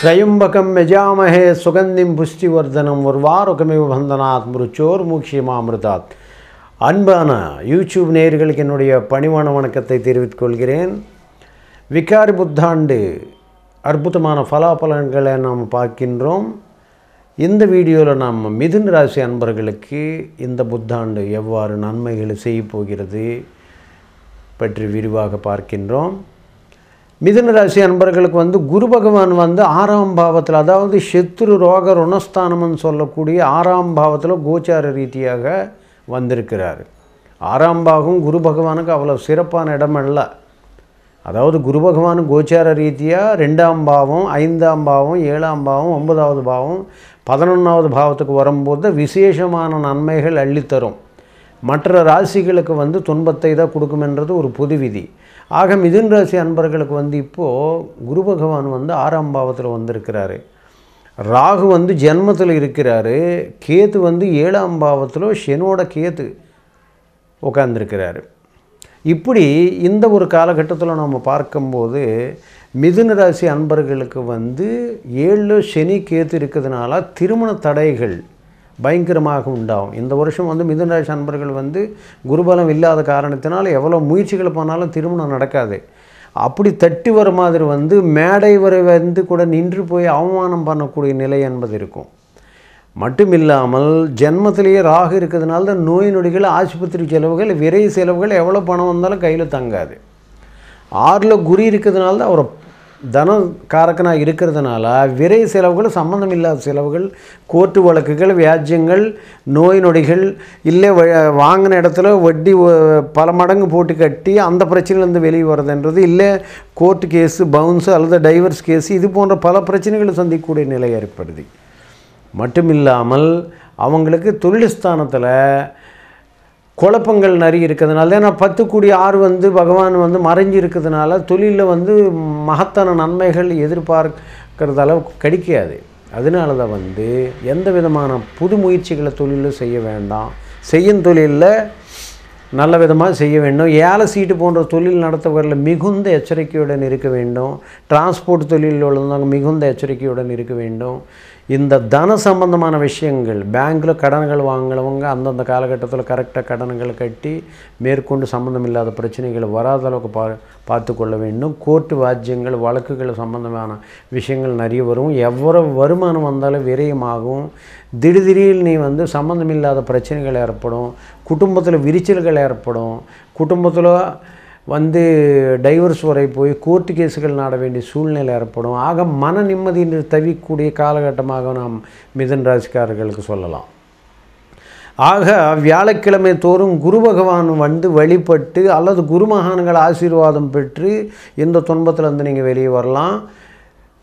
त्रयंबक यजामहे सुगंधि पुष्टिवर्धनम उर्वारुकमिव बंधनात् मृचोर्मुक्षीमामृतात्। அன்பான யூடியூப் நேயர்களுக்கு என்னுடைய பணிவான வணக்கத்தை தெரிவித்துக் கொள்கிறேன். விகாரி புத்தாண்டு அற்புதமான பலாபலன்களை நாம் பார்க்கின்றோம். இந்த வீடியோவில் நாம் மிதுன் ராசி அன்பர்களுக்கு இந்த புத்தாண்டு எவ்வாறு நன்மைகளை செய்ய போகிறது பற்றி விரிவாக பார்க்கின்றோம். மிதுன ராசி அன்பர்களுக்கு வந்து குரு பகவான் வந்து ஆறாம் பாவத்தில் அதாவது சத்ரு ரோக ருணஸ்தானம்னு சொல்லக்கூடிய ஆறாம் பாவத்தில் கோச்சார ரீதியாக வந்திருக்கிறார். ஆறாம் பாகம் குரு பகவானுக்கு அவ்வளோ சிறப்பான இடம் அல்ல அதாவது குரு பகவான் கோச்சார ரீதியாக ரெண்டாம் பாவம் ஐந்தாம் பாவம் ஏழாம் பாவம் ஒன்பதாவது பாவம் பதினொன்றாவது பாவத்துக்கு வரும்போது விசேஷமான நன்மைகள் அள்ளித்தரும். மற்ற ராசிகளுக்கு வந்து துன்பத்தை தான் கொடுக்குமென்றது ஒரு பொது விதி ஆக மிதுன் ராசி அன்பர்களுக்கு வந்து இப்போது குரு பகவான் வந்து ஆறாம் பாவத்தில் வந்திருக்கிறாரு. ராகு வந்து ஜென்மத்தில் இருக்கிறாரு கேத்து வந்து ஏழாம் பாவத்தில் ஷெனோட கேத்து உட்காந்துருக்கிறாரு இப்படி இந்த ஒரு காலகட்டத்தில் நம்ம பார்க்கும்போது மிதுன ராசி அன்பர்களுக்கு வந்து ஏழு சனி கேத்து இருக்கிறதுனால திருமண தடைகள் பயங்கரமாக உண்டாகும். இந்த வருஷம் வந்து மிதுன ராசி அன்பர்கள் வந்து குருபலம் இல்லாத காரணத்தினால் எவ்வளோ முயற்சிகள் பண்ணாலும் திருமணம் நடக்காது. அப்படி தட்டி வர மாதிரி வந்து மேடை வரை வந்து கூட நின்று போய் அவமானம் பண்ணக்கூடிய நிலை என்பது இருக்கும். மட்டும் இல்லாமல் ஜென்மத்திலேயே ராகு இருக்கிறதுனால தான் நோய் நொடிகள் ஆஸ்பத்திரி செலவுகள் விரை செலவுகள் எவ்வளோ பணம் வந்தாலும் கையில் தங்காது. ஆறில் குரு இருக்கிறதுனால தான் அவரை தன காரக்கனாக இருக்கிறதுனால விரை செலவுகள் சம்மந்தம் இல்லாத செலவுகள் கோர்ட்டு வழக்குகள் வியாஜ்யங்கள் நோய் நொடிகள் இல்லை வ- வாங்கின இடத்துல வட்டி பல மடங்கு போட்டு கட்டி அந்த பிரச்சனையிலேருந்து வெளியே வர்றதுன்றது இல்லை கோர்ட்டு கேஸு பவுன்ஸு அல்லது டைவர்ஸ் கேஸு இது போன்ற பல பிரச்சனைகளை சந்திக்கக்கூடிய நிலை ஏற்படுது. மட்டும் இல்லாமல் அவங்களுக்கு தொழில் ஸ்தானத்தில் குழப்பங்கள் நிறைய இருக்கிறதுனால ஏன்னா பத்து கூடி ஆறு வந்து பகவான் வந்து மறைஞ்சு இருக்கிறதுனால தொழிலில் வந்து மகத்தான நன்மைகள் எதிர்பார்க்கறது அளவுக்கு கிடைக்காது. அதனால தான் வந்து எந்த விதமான புது முயற்சிகளை தொழிலில் செய்ய வேண்டாம். செய்யும் தொழிலில் நல்ல விதமாக செய்ய வேண்டும். ஏழை சீட்டு போன்ற தொழில் நடத்துபவர்கள் மிகுந்த எச்சரிக்கையுடன் இருக்க வேண்டும். டிரான்ஸ்போர்ட் தொழிலில் உள்ளவங்க மிகுந்த எச்சரிக்கையுடன் இருக்க வேண்டும். இந்த தன சம்பந்தமான விஷயங்கள் பேங்க்கில் கடன்கள் வாங்கினவங்க அந்தந்த காலகட்டத்தில் கரெக்டாக கடன்கள் கட்டி மேற்கொண்டு சம்பந்தம் இல்லாத பிரச்சனைகள் வராத அளவுக்கு பா பார்த்து கொள்ள வேண்டும். கோர்ட்டு வாஜ்யங்கள் வழக்குகள் சம்பந்தமான விஷயங்கள் நிறைய வரும். எவ்வளவு வருமானம் வந்தாலும் விரயமாகும். திடீர் திடீர்னு நீ வந்து சம்பந்தம் இல்லாத பிரச்சனைகள் ஏற்படும். குடும்பத்தில் விரிச்சல்கள் ஏற்படும். குடும்பத்தில் வந்து டைவர்ஸ் வரை போய் கோர்ட்டு கேஸுகள் நாட வேண்டிய சூழ்நிலை ஏற்படும். ஆக மன நிம்மதியின்றி தவிக்கூடிய காலகட்டமாக நாம் மிதன் ராசிக்காரர்களுக்கு சொல்லலாம். ஆக வியாழக்கிழமை தோறும் குரு பகவான் வந்து வழிபட்டு அல்லது குருமகான்கள் ஆசீர்வாதம் பெற்று இந்த துன்பத்திலேருந்து நீங்கள் வெளியே வரலாம்.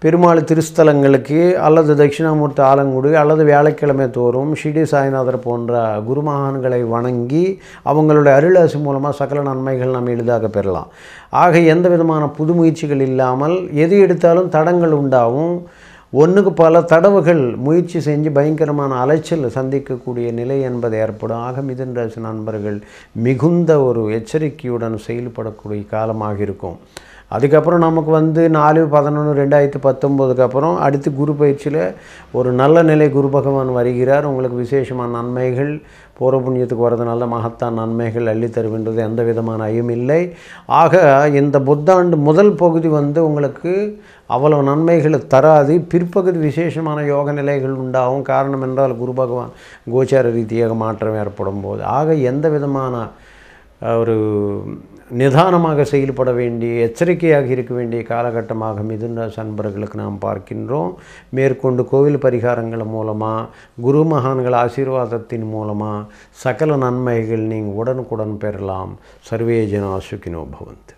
பெருமாள் திருஸ்தலங்களுக்கு அல்லது தட்சிணாமூர்த்தி ஆலங்குடி அல்லது வியாழக்கிழமை தோறும் ஷிடி சாய்நாதர் போன்ற குருமகான்களை வணங்கி அவங்களுடைய அருளாசி மூலமாக சகல நன்மைகள் நாம் எளிதாக பெறலாம். ஆக எந்த விதமான புது முயற்சிகள் இல்லாமல் எது எடுத்தாலும் தடங்கள் உண்டாகும் ஒன்றுக்கு பல தடவுகள் முயற்சி செஞ்சு பயங்கரமான அலைச்சல் சந்திக்கக்கூடிய நிலை என்பது ஏற்படும். ஆக மிதன் ராசி நண்பர்கள் மிகுந்த ஒரு எச்சரிக்கையுடன் செயல்படக்கூடிய காலமாக இருக்கும். அதுக்கப்புறம் நமக்கு வந்து நாலு பதினொன்று ரெண்டாயிரத்தி பத்தொம்போதுக்கு அப்புறம் அடுத்து குரு பயிற்சியில் ஒரு நல்ல நிலை குரு பகவான் வருகிறார். உங்களுக்கு விசேஷமான நன்மைகள் பூர்வ புண்ணியத்துக்கு வரதுனால மகத்தான் நன்மைகள் அள்ளித்தருகின்றது எந்த விதமான ஐயும் இல்லை. ஆக இந்த புத்தாண்டு முதல் பகுதி வந்து உங்களுக்கு அவ்வளவு நன்மைகளை தராது. பிற்பகுதி விசேஷமான யோக நிலைகள் உண்டாகும். காரணம் என்றால் குரு பகவான் கோச்சார ரீதியாக மாற்றம் ஏற்படும் போது ஆக எந்த விதமான ஒரு நிதானமாக செயல்பட வேண்டிய எச்சரிக்கையாக இருக்க வேண்டிய காலகட்டமாக மிதுன நண்பர்களுக்கு நாம் பார்க்கின்றோம். மேற்கொண்டு கோவில் பரிகாரங்கள் மூலமாக குரு மகான்கள் ஆசீர்வாதத்தின் மூலமாக சகல நன்மைகள் நீங்கள் உடனுக்குடன் பெறலாம். சர்வே ஜனா சுகினோ பவந்து.